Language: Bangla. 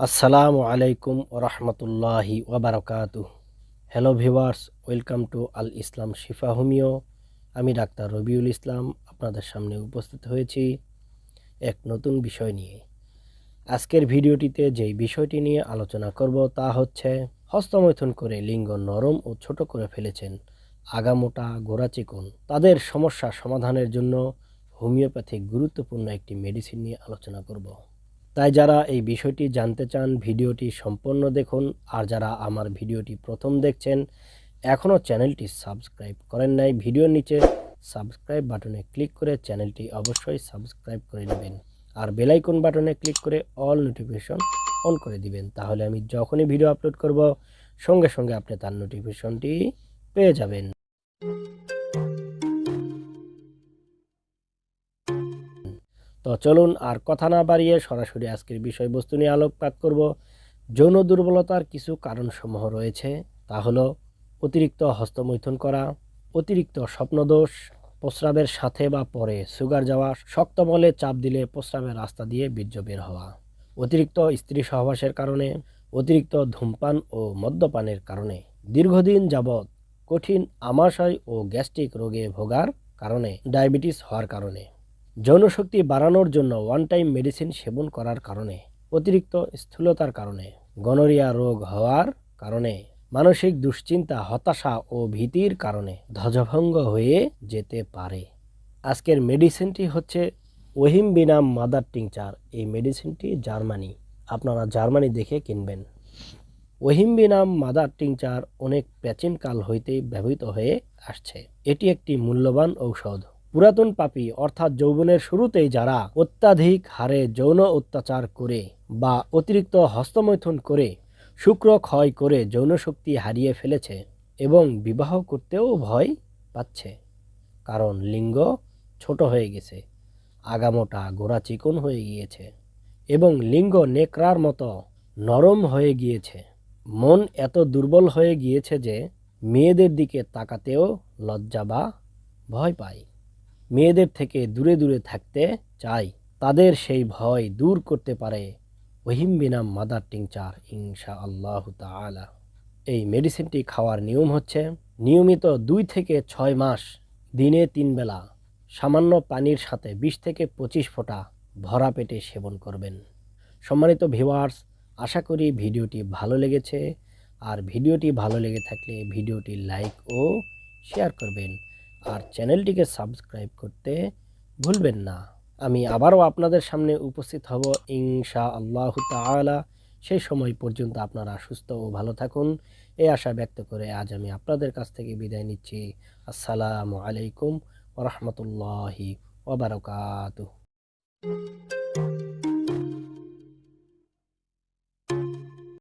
আসসালামু আলাইকুম রহমতুল্লাহি ওবরাকাতু hello viewers welcome to Al Islam Shifa homeo আমি ডাক্তার রবিউল ইসলাম, আপনাদের সামনে উপস্থিত হয়েছি এক নতুন বিষয় নিয়ে। আজকের ভিডিওটিতে যেই বিষয়টি নিয়ে আলোচনা করব তা হচ্ছে, হস্তমৈথুন করে লিঙ্গ নরম ও ছোট করে ফেলেছেন আগামোটা গোড়া চিকন। তাদের সমস্যা সমাধানের জন্য হোমিওপ্যাথিক গুরুত্বপূর্ণ একটি মেডিসিন নিয়ে আলোচনা করব। তাই যারা এই বিষয়টি জানতে চান, ভিডিওটি সম্পূর্ণ দেখুন। আর যারা আমার ভিডিওটি প্রথম দেখছেন, এখনও চ্যানেলটি সাবস্ক্রাইব করেন নাই, ভিডিওর নিচে সাবস্ক্রাইব বাটনে ক্লিক করে চ্যানেলটি অবশ্যই সাবস্ক্রাইব করে নেবেন। আর বেলাইকন বাটনে ক্লিক করে অল নোটিফিকেশন অন করে দিবেন। তাহলে আমি যখনই ভিডিও আপলোড করব, সঙ্গে সঙ্গে আপনি তার নোটিফিকেশনটি পেয়ে যাবেন। তো চলুন আর কথা না বাড়িয়ে সরাসরি আজকের বিষয়বস্তু নিয়ে আলোকপাত করব। যৌন দুর্বলতার কিছু কারণসমূহ রয়েছে। তা হলো অতিরিক্ত হস্তমৈথুন করা, অতিরিক্ত স্বপ্নদোষ, প্রস্রাবের সাথে বা পরে সুগার যাওয়া, শক্ত বলে চাপ দিলে প্রস্রাবের রাস্তা দিয়ে বীর্য বের হওয়া, অতিরিক্ত স্ত্রী সহবাসের কারণে, অতিরিক্ত ধূমপান ও মদ্যপানের কারণে, দীর্ঘদিন যাবৎ কঠিন আমাশয় ও গ্যাস্ট্রিক রোগে ভোগার কারণে, ডায়াবেটিস হওয়ার কারণে। যৌনশক্তি বাড়ানোর জন্য ওয়ান টাইম মেডিসিন সেবন করার কারণে, অতিরিক্ত স্থূলতার কারণে গনোরিয়া রোগ হওয়ার কারণে, মানসিক দুশ্চিন্তা, হতাশা ও ভীতির কারণে ধ্বজভঙ্গ হয়ে যেতে পারে। আজকের মেডিসিনটি হচ্ছে ওহিম বিনাম মাদার টিংচার এই মেডিসিনটি জার্মানি। আপনারা জার্মানি দেখে কিনবেন। ওহিম্বি নাম মাদার টিংচার অনেক প্রাচীনকাল হইতে ব্যবহৃত হয়ে আসছে। এটি একটি মূল্যবান ঔষধ। পুরাতন পাপী অর্থাৎ যৌবনের শুরুতেই যারা অত্যাধিক হারে যৌন অত্যাচার করে বা অতিরিক্ত হস্তমৈথুন করে, শুক্র ক্ষয় করে যৌনশক্তি হারিয়ে ফেলেছে এবং বিবাহ করতেও ভয় পাচ্ছে। কারণ লিঙ্গ ছোট হয়ে গেছে, আগামোটা গোড়া চিকন হয়ে গিয়েছে এবং লিঙ্গ নেকড়ার মতো নরম হয়ে গিয়েছে। মন এত দুর্বল হয়ে গিয়েছে যে মেয়েদের দিকে তাকাতেও লজ্জা বা ভয় পায়। মেয়েদের থেকে দূরে দূরে থাকতে চাই। তাদের সেই ভয় দূর করতে পারে। ওহিম বিনাম মাদার টিংচার ইনশা আল্লাহ তালা এই মেডিসিনটি খাওয়ার নিয়ম হচ্ছে, নিয়মিত দুই থেকে ছয় মাস, দিনে তিন বেলা, সামান্য পানির সাথে বিশ থেকে পঁচিশ ফোঁটা ভরা পেটে সেবন করবেন। সম্মানিত ভিওয়ার্স আশা করি ভিডিওটি ভালো লেগেছে। আর ভিডিওটি ভালো লেগে থাকলে ভিডিওটি লাইক ও শেয়ার করবেন। আর চ্যানেলটিকে সাবস্ক্রাইব করতে ভুলবেন না। আমি আবারও আপনাদের সামনে উপস্থিত হব। ইনশা আল্লাহ তালা সেই সময় পর্যন্ত আপনারা সুস্থ ও ভালো থাকুন। এই আশা ব্যক্ত করে আজ আমি আপনাদের কাছ থেকে বিদায় নিচ্ছি। আসসালামু আলাইকুম ওরহমতুল্লাহি ওবরকাত